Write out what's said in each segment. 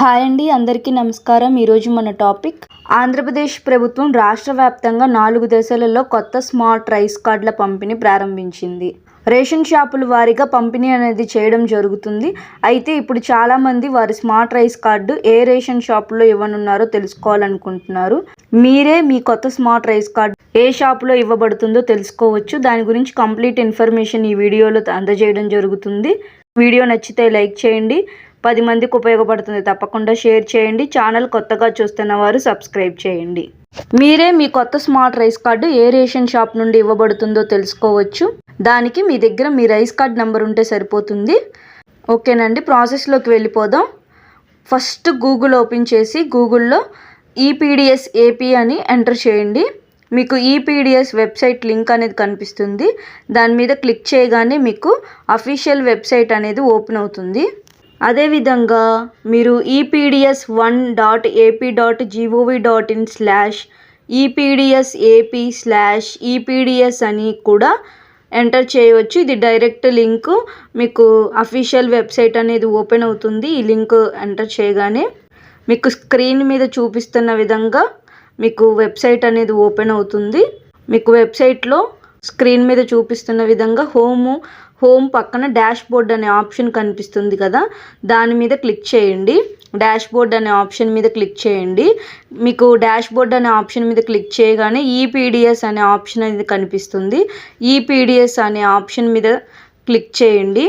Hi అండి అందరికీ నమస్కారం. ఈరోజు మన టాపిక్ ఆంధ్రప్రదేశ్ ప్రభుత్వం రాష్ట్ర వ్యాప్తంగా నాలుగు దశలలో కొత్త స్మార్ట్ రైస్ కార్డుల పంపిణీ ప్రారంభించింది. రేషన్ షాపుల వారిగా పంపిణీ అనేది చేయడం జరుగుతుంది. అయితే ఇప్పుడు చాలామంది వారి స్మార్ట్ రైస్ కార్డు ఏ రేషన్ షాపులో ఇవ్వనున్నారో తెలుసుకోవాలనుకుంటున్నారు. మీరే మీ కొత్త స్మార్ట్ రైస్ కార్డు ఏ షాపులో ఇవ్వబడుతుందో తెలుసుకోవచ్చు. దాని గురించి కంప్లీట్ ఇన్ఫర్మేషన్ ఈ వీడియోలో అందజేయడం జరుగుతుంది. వీడియో నచ్చితే లైక్ చేయండి. పది మందికి ఉపయోగపడుతుంది. తప్పకుండా షేర్ చేయండి. ఛానల్ కొత్తగా చూస్తున్న వారు సబ్స్క్రైబ్ చేయండి. మీరే మీ కొత్త స్మార్ట్ రైస్ కార్డు ఏ రేషన్ షాప్ నుండి ఇవ్వబడుతుందో తెలుసుకోవచ్చు. దానికి మీ దగ్గర మీ రైస్ కార్డ్ నెంబర్ ఉంటే సరిపోతుంది. ఓకేనండి. ప్రాసెస్లోకి వెళ్ళిపోదాం. ఫస్ట్ గూగుల్ ఓపెన్ చేసి గూగుల్లో ఈపీడిఎస్ ఏపీ అని ఎంటర్ చేయండి. మీకు ఈపీడిఎస్ వెబ్సైట్ లింక్ అనేది కనిపిస్తుంది. దాని మీద క్లిక్ చేయగానే మీకు అఫీషియల్ వెబ్సైట్ అనేది ఓపెన్ అవుతుంది. అదేవిధంగా మీరు EPDS one dot AP dot GOV dot in slash EPDS AP slash EPDS అని కూడా ఎంటర్ చేయవచ్చు. ఇది డైరెక్ట్ లింక్ మీకు అఫీషియల్ వెబ్సైట్ అనేది ఓపెన్ అవుతుంది. ఈ లింక్ ఎంటర్ చేయగానే మీకు స్క్రీన్ మీద చూపిస్తున్న విధంగా మీకు వెబ్సైట్ అనేది ఓపెన్ అవుతుంది. మీకు వెబ్సైట్లో స్క్రీన్ మీద చూపిస్తున్న విధంగా హోము హోమ్ పక్కన డాష్ బోర్డ్ అనే ఆప్షన్ కనిపిస్తుంది కదా దాని మీద క్లిక్ చేయండి. డాష్ బోర్డ్ అనే ఆప్షన్ మీద క్లిక్ చేయండి. మీకు డాష్ బోర్డ్ అనే ఆప్షన్ మీద క్లిక్ చేయగానే ఈపీడిఎస్ అనే ఆప్షన్ అనేది కనిపిస్తుంది. ఈపీడిఎస్ అనే ఆప్షన్ మీద క్లిక్ చేయండి.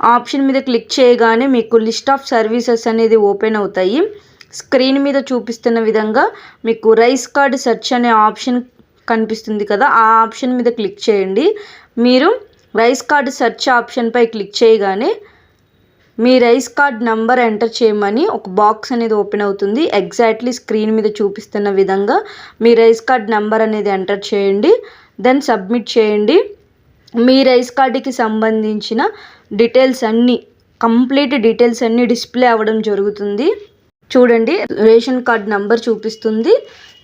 ఆప్షన్ మీద క్లిక్ చేయగానే మీకు లిస్ట్ ఆఫ్ సర్వీసెస్ అనేది ఓపెన్ అవుతాయి. స్క్రీన్ మీద చూపిస్తున్న విధంగా మీకు రైస్ కార్డ్ సెర్చ్ అనే ఆప్షన్ కనిపిస్తుంది కదా ఆ ఆప్షన్ మీద క్లిక్ చేయండి. మీరు రైస్ కార్డ్ సెర్చ్ ఆప్షన్పై క్లిక్ చేయగానే మీ రైస్ కార్డ్ నంబర్ ఎంటర్ చేయమని ఒక బాక్స్ అనేది ఓపెన్ అవుతుంది. ఎగ్జాక్ట్లీ స్క్రీన్ మీద చూపిస్తున్న విధంగా మీ రైస్ కార్డ్ నెంబర్ అనేది ఎంటర్ చేయండి. దెన్ సబ్మిట్ చేయండి. మీ రైస్ కార్డుకి సంబంధించిన డీటెయిల్స్ అన్నీ కంప్లీట్ డీటెయిల్స్ అన్నీ డిస్ప్లే అవ్వడం జరుగుతుంది. చూడండి రేషన్ కార్డ్ నెంబర్ చూపిస్తుంది.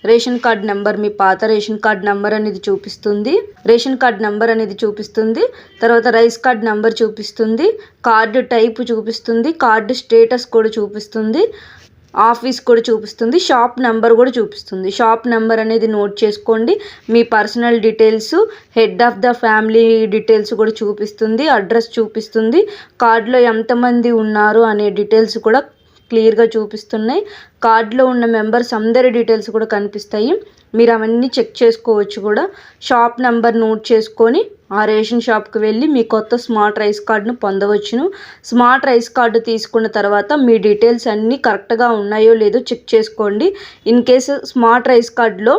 రేషన్ కార్డ్ నెంబర్ మీ పాత రేషన్ కార్డ్ నెంబర్ అనేది చూపిస్తుంది. రేషన్ కార్డ్ నెంబర్ అనేది చూపిస్తుంది. తర్వాత రైస్ కార్డ్ నెంబర్ చూపిస్తుంది. కార్డు టైప్ చూపిస్తుంది. కార్డు స్టేటస్ కూడా చూపిస్తుంది. ఆఫీస్ కూడా చూపిస్తుంది. షాప్ నెంబర్ కూడా చూపిస్తుంది. షాప్ నెంబర్ అనేది నోట్ చేసుకోండి. మీ personal details head of the family details కూడా చూపిస్తుంది. అడ్రస్ చూపిస్తుంది. కార్డులో ఎంతమంది ఉన్నారు అనే డీటెయిల్స్ కూడా క్లియర్గా చూపిస్తున్నాయి. కార్డులో ఉన్న మెంబర్స్ అందరి డీటెయిల్స్ కూడా కనిపిస్తాయి. మీరు అవన్నీ చెక్ చేసుకోవచ్చు కూడా. షాప్ నెంబర్ నోట్ చేసుకొని ఆ రేషన్ షాప్కి వెళ్ళి మీ కొత్త స్మార్ట్ రైస్ కార్డును పొందవచ్చును. స్మార్ట్ రైస్ కార్డు తీసుకున్న తర్వాత మీ డీటెయిల్స్ అన్నీ కరెక్ట్గా ఉన్నాయో లేదో చెక్ చేసుకోండి. ఇన్ కేసు స్మార్ట్ రైస్ కార్డులో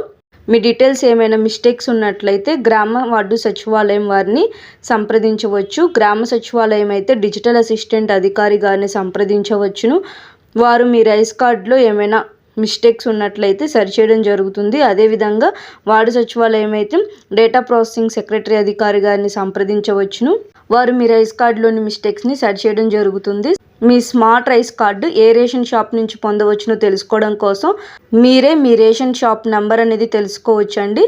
మీ డీటెయిల్స్ ఏమైనా మిస్టేక్స్ ఉన్నట్లయితే గ్రామ వార్డు సచివాలయం వారిని సంప్రదించవచ్చు. గ్రామ సచివాలయం అయితే డిజిటల్ అసిస్టెంట్ అధికారి గారిని సంప్రదించవచ్చును. వారు మీ రైస్ కార్డులో ఏమైనా మిస్టేక్స్ ఉన్నట్లయితే సరిచేయడం జరుగుతుంది. అదేవిధంగా వార్డు సచివాలయం అయితే డేటా ప్రాసెసింగ్ సెక్రటరీ అధికారి గారిని సంప్రదించవచ్చును. వారు మీ రైస్ కార్డులోని మిస్టేక్స్ని సరిచేయడం జరుగుతుంది. మీ స్మార్ట్ రైస్ కార్డు ఏ రేషన్ షాప్ నుంచి పొందవచ్చునో తెలుసుకోవడం కోసం మీరే మీ రేషన్ షాప్ నెంబర్ అనేది తెలుసుకోవచ్చు అండి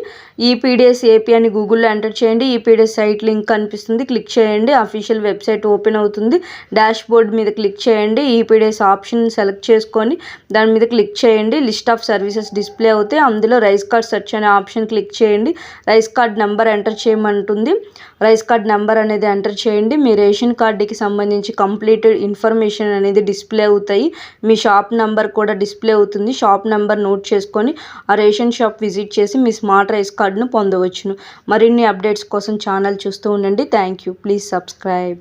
ఈపీడిఎస్ ఏపీ అని గూగుల్లో ఎంటర్ చేయండి. ఈపీడిఎస్ సైట్ లింక్ కనిపిస్తుంది. క్లిక్ చేయండి. అఫీషియల్ వెబ్సైట్ ఓపెన్ అవుతుంది. డాష్ బోర్డ్ మీద క్లిక్ చేయండి. ఈపీడిఎస్ ఆప్షన్ సెలెక్ట్ చేసుకొని దాని మీద క్లిక్ చేయండి. లిస్ట్ ఆఫ్ సర్వీసెస్ డిస్ప్లే అవుతాయి. అందులో రైస్ కార్డ్ సెర్చ్ అనే ఆప్షన్ క్లిక్ చేయండి. రైస్ కార్డ్ నెంబర్ ఎంటర్ చేయమంటుంది. రైస్ కార్డ్ నెంబర్ అనేది ఎంటర్ చేయండి. మీ రేషన్ కార్డుకి సంబంధించి కంప్లీట్ ఇన్ఫర్మేషన్ అనేది డిస్ప్లే అవుతాయి. మీ షాప్ నెంబర్ కూడా డిస్ప్లే అవుతుంది. షాప్ నెంబర్ నోట్ చేసుకొని ఆ రేషన్ షాప్ విజిట్ చేసి మీ స్మార్ట్ రైస్ కార్డును పొందవచ్చును. మరిన్ని అప్డేట్స్ కోసం ఛానల్ చూస్తూ ఉండండి. Thank you please subscribe.